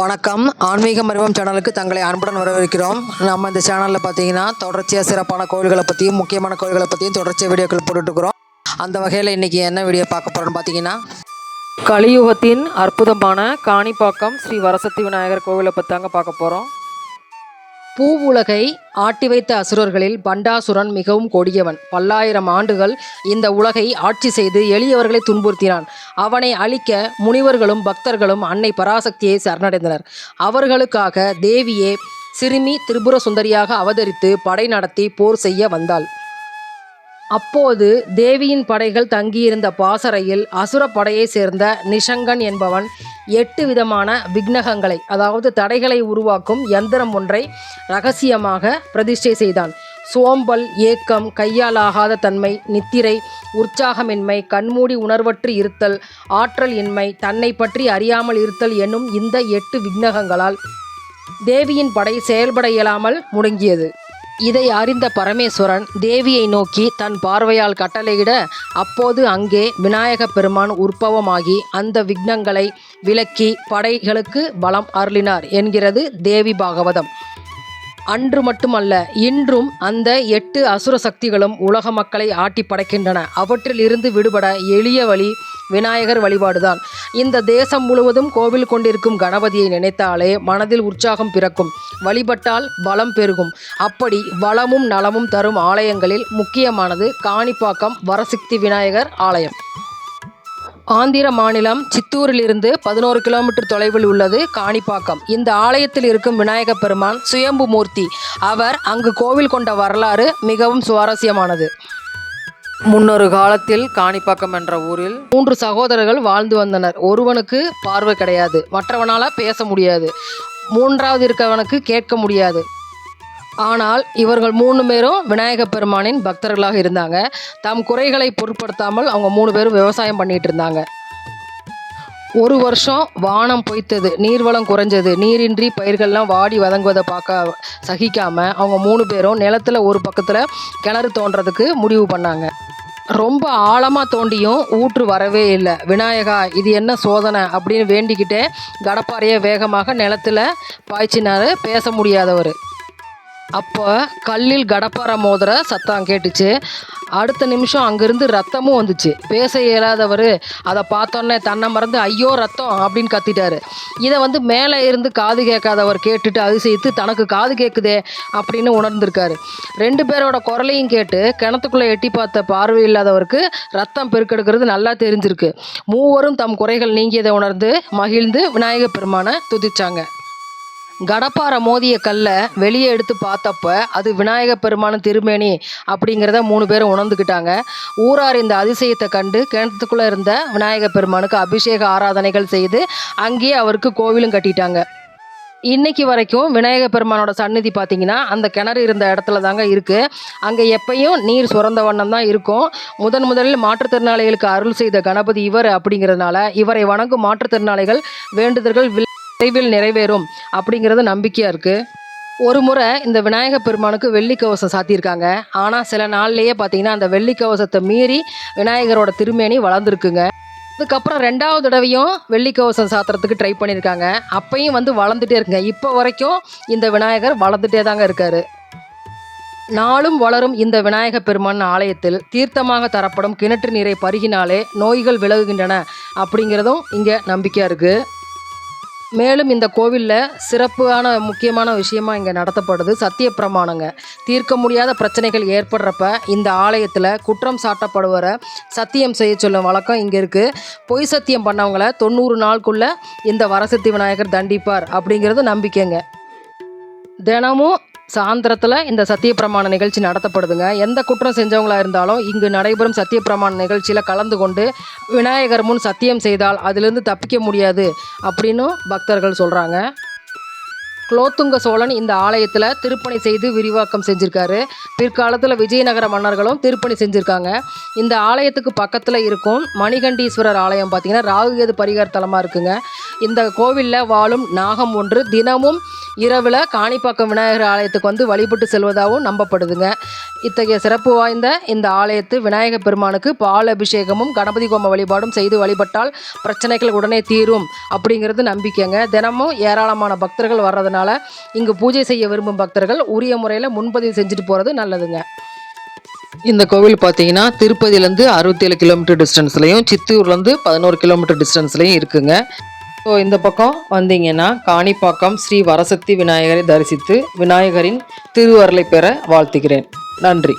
வணக்கம். ஆன்மீக மருவம் சேனலுக்கு தங்களை அன்புடன் வரவேற்கிறோம். நம்ம இந்த சேனலில் பார்த்தீங்கன்னா தொடர்ச்சியாக சிறப்பான கோவில்களை பற்றியும் முக்கியமான கோவில்களை பற்றியும் தொடர்ச்சியாக வீடியோக்கள் போட்டுட்ருக்குறோம். அந்த வகையில் இன்றைக்கி என்ன வீடியோ பார்க்க போகிறோம்னு பார்த்தீங்கன்னா கலியுகத்தின் அற்புதமான காணிப்பாக்கம் ஸ்ரீ வரசக்தி விநாயகர் கோவிலை பற்றி தாங்க பார்க்க போகிறோம் பூவுலகை ஆட்டி வைத்த அசுரர்களில் பண்டாசுரன் மிகவும் கொடியவன். பல்லாயிரம் ஆண்டுகள் இந்த உலகை ஆட்சி செய்து எளியவர்களை துன்புறுத்தினான். அவனை அழிக்க முனிவர்களும் பக்தர்களும் அன்னை பராசக்தியை சரணடைந்தனர். அவர்களுக்காக தேவியே சிறுமி திரிபுர சுந்தரியாக அவதரித்து படை நடத்தி போர் செய்ய வந்தாள். அப்போது தேவியின் படைகள் தங்கியிருந்த பாசறையில் அசுர படையைச் சேர்ந்த நிஷங்கன் என்பவன் எட்டு விதமான விக்னகங்களை அதாவது தடைகளை உருவாக்கும் யந்திரம் ஒன்றை ரகசியமாக பிரதிஷ்டை செய்தான். சோம்பல் ஏக்கம் கையாலாகாத தன்மை நித்திரை உற்சாகமின்மை கண்மூடி உணர்வற்று இருத்தல் ஆற்றல் இன்மை தன்னை பற்றி அறியாமல் இருத்தல் என்னும் இந்த எட்டு விக்னகங்களால் தேவியின் படை செயல்பட இயலாமல் முடங்கியது. இதை அறிந்த பரமேஸ்வரன் தேவியை நோக்கி தன் பார்வையால் கட்டளையிட அப்போது அங்கே விநாயகப் பெருமான் உற்பவமாகி அந்த விக்னங்களை விலக்கி படைகளுக்கு பலம் அருளினார் என்கிறது தேவி பாகவதம். அன்று மட்டுமல்ல இன்றும் அந்த எட்டு அசுர சக்திகளும் உலக மக்களை ஆட்டி படைக்கின்றன. அவற்றில் இருந்து விடுபட எளிய வழி விநாயகர் வழிபாடுதான். இந்த தேசம் முழுவதும் கோவில் கொண்டிருக்கும் கணபதியை நினைத்தாலே மனதில் உற்சாகம் பிறக்கும். வழிபட்டால் பலம் பெருகும். அப்படி வளமும் நலமும் தரும் ஆலயங்களில் முக்கியமானது காணிப்பாக்கம் வரசக்தி விநாயகர் ஆலயம். ஆந்திர மாநிலம் சித்தூரிலிருந்து பதினோரு கிலோமீட்டர் தொலைவில் உள்ளது காணிப்பாக்கம். இந்த ஆலயத்தில் இருக்கும் விநாயக பெருமான் சுயம்பு மூர்த்தி. அவர் அங்கு கோவில் கொண்ட வரலாறு மிகவும் சுவாரஸ்யமானது. முன்னொரு காலத்தில் காணிப்பாக்கம் என்ற ஊரில் மூன்று சகோதரர்கள் வாழ்ந்து வந்தனர். ஒருவனுக்கு பார்வை கிடையாது. மற்றவனால பேச முடியாது. மூன்றாவது இருக்கவனுக்கு கேட்க முடியாது. ஆனால் இவர்கள் மூணு பேரும் விநாயக பெருமானின் பக்தர்களாக இருந்தாங்க. தம் குறைகளை பொருட்படுத்தாமல் அவங்க மூணு பேரும் விவசாயம் பண்ணிட்டு இருந்தாங்க. ஒரு வருஷம் வானம் பொய்த்தது நீர்வளம் குறைஞ்சது நீரின்றி பயிர்கள்லாம் வாடி வதங்குவதை பார்க்க சகிக்காம அவங்க மூணு பேரும் நிலத்துல ஒரு பக்கத்தில் கிணறு தோன்றதுக்கு முடிவு பண்ணாங்க. ரொம்ப ஆழமாக தோண்டியும் ஊற்று வரவே இல்லை. விநாயகா இது என்ன சோதனை அப்படின்னு வேண்டிக்கிட்டே கடப்பாறையை வேகமாக நிலத்துல பாய்ச்சினார். பேச முடியாதவர். அப்போ கல்லில் கடப்பார மோதுற சத்தம் கேட்டுச்சு. அடுத்த நிமிஷம் அங்கேருந்து ரத்தமும் வந்துச்சு. பேச இயலாதவர் அதை பார்த்தோன்னே தன்னை மறந்து ஐயோ ரத்தம் அப்படின்னு கத்திட்டாரு. இதை வந்து மேலே இருந்து காது கேட்காதவர் கேட்டுட்டு அதிசயித்து தனக்கு காது கேட்குதே அப்படின்னு உணர்ந்திருக்காரு. ரெண்டு பேரோட குரலையும் கேட்டு கிணத்துக்குள்ளே எட்டி பார்த்த பார்வை இல்லாதவருக்கு ரத்தம் பெருக்கெடுக்கிறது நல்லா தெரிஞ்சிருக்கு. மூவரும் தம் குறைகள் நீங்கியதை உணர்ந்து மகிழ்ந்து விநாயகப் பெருமானை துதிச்சாங்க. கடப்பாறை மோதிய கல்லை வெளியே எடுத்து பார்த்தப்ப அது விநாயக பெருமான திருமேனி அப்படிங்கிறத மூணு பேரும் உணர்ந்துக்கிட்டாங்க. ஊரார் இந்த அதிசயத்தை கண்டு கிணத்துக்குள்ளே இருந்த விநாயக பெருமானுக்கு அபிஷேக ஆராதனைகள் செய்து அங்கேயே அவருக்கு கோவிலும் கட்டிட்டாங்க. இன்னைக்கு வரைக்கும் விநாயக பெருமானோட சந்நிதி பார்த்தீங்கன்னா அந்த கிணறு இருந்த இடத்துல தாங்க இருக்குது அங்கே எப்பயும் நீர் சுரந்த வண்ணம் தான் இருக்கும். முதன் முதலில் மாற்றுத்திறனாளிகளுக்கு அருள் செய்த கணபதி இவர் அப்படிங்கிறதுனால இவரை வணங்கும் மாற்றுத்திறனாளிகள் வேண்டுதல்கள் விரைவில் நிறைவேறும் அப்படிங்கிறது நம்பிக்கையாக இருக்குது ஒரு முறை இந்த விநாயக பெருமானுக்கு வெள்ளி கவசம் சாத்தியிருக்காங்க. ஆனால் சில நாள்லேயே பார்த்தீங்கன்னா அந்த வெள்ளி கவசத்தை மீறி விநாயகரோட திருமேனி வளர்ந்துருக்குங்க. அதுக்கப்புறம் ரெண்டாவது தடவையும் வெள்ளி கவசம் சாத்துறதுக்கு ட்ரை பண்ணியிருக்காங்க. அப்பையும் வந்து வளர்ந்துட்டே இருக்குங்க. இப்போ வரைக்கும் இந்த விநாயகர் வளர்ந்துட்டே தாங்க இருக்கார். நாளும் வளரும் இந்த விநாயக பெருமான் ஆலயத்தில். தீர்த்தமாக தரப்படும் கிணற்று நீரை பருகினாலே நோய்கள் விலகுகின்றன அப்படிங்கிறதும் இங்கே நம்பிக்கையாக இருக்குது மேலும் இந்த கோவிலில் சிறப்பான முக்கியமான விஷயமா இங்கே நடத்தப்படுது. சத்திய பிரமாணங்க. தீர்க்க முடியாத பிரச்சனைகள் ஏற்படுறப்ப இந்த ஆலயத்தில் குற்றம் சாட்டப்படுவரை சத்தியம் செய்ய சொல்லும் வழக்கம் இங்கே இருக்குது பொய் சத்தியம் பண்ணவங்கள தொண்ணூறு நாளுக்குள்ளே இந்த வரசக்தி விநாயகர் தண்டிப்பார் அப்படிங்கிறது நம்பிக்கைங்க. தினமும் சாயந்தரத்தில் இந்த சத்திய பிரமாண நிகழ்ச்சி நடத்தப்படுதுங்க. எந்த குற்றம் செஞ்சவங்களாக இருந்தாலும் இங்கு நடைபெறும் சத்திய பிரமாண நிகழ்ச்சியில் கலந்து கொண்டு விநாயகர் முன் சத்தியம் செய்தால் அதிலிருந்து தப்பிக்க முடியாது அப்படின்னு பக்தர்கள் சொல்கிறாங்க குலோத்துங்க சோழன் இந்த ஆலயத்தில் திருப்பணி செய்து விரிவாக்கம் செஞ்சுருக்காரு. பிற்காலத்தில் விஜயநகர மன்னர்களும் திருப்பணி செஞ்சுருக்காங்க. இந்த ஆலயத்துக்கு பக்கத்தில் இருக்கும் மணிகண்டீஸ்வரர் ஆலயம் பார்த்திங்கன்னா ராகுகேது பரிகார தலமாக இருக்குங்க. இந்த கோவிலில் வாழும் நாகம் ஒன்று தினமும் இரவில் காணிப்பாக்கம் விநாயகர் ஆலயத்துக்கு வந்து வழிபட்டு செல்வதாகவும் நம்பப்படுதுங்க. இத்தகைய சிறப்பு வாய்ந்த இந்த ஆலயத்து விநாயகர் பெருமானுக்கு பால் அபிஷேகமும் கணபதி கோம வழிபாடும் செய்து வழிபட்டால் பிரச்சனைகள் உடனே தீரும் அப்படிங்கிறது நம்பிக்கைங்க. தினமும் ஏராளமான பக்தர்கள் வர்றதுனால இங்கு பூஜை செய்ய விரும்பும் பக்தர்கள் உரிய முறையில் முன்பதிவு செஞ்சுட்டு போகிறது நல்லதுங்க. இந்த கோவில் பார்த்தீங்கன்னா திருப்பதியிலேருந்து அறுபத்தேழு கிலோமீட்டர் டிஸ்டன்ஸ்லையும் சித்தூர்லேருந்து பதினோரு கிலோமீட்டர் டிஸ்டன்ஸ்லையும் இருக்குங்க. ஸோ இந்த பக்கம் வந்தீங்கன்னா காணிப்பாக்கம் ஸ்ரீ வரசக்தி விநாயகரை தரிசித்து விநாயகரின் திருவருளை பெற வாழ்த்துகிறேன். நன்றி.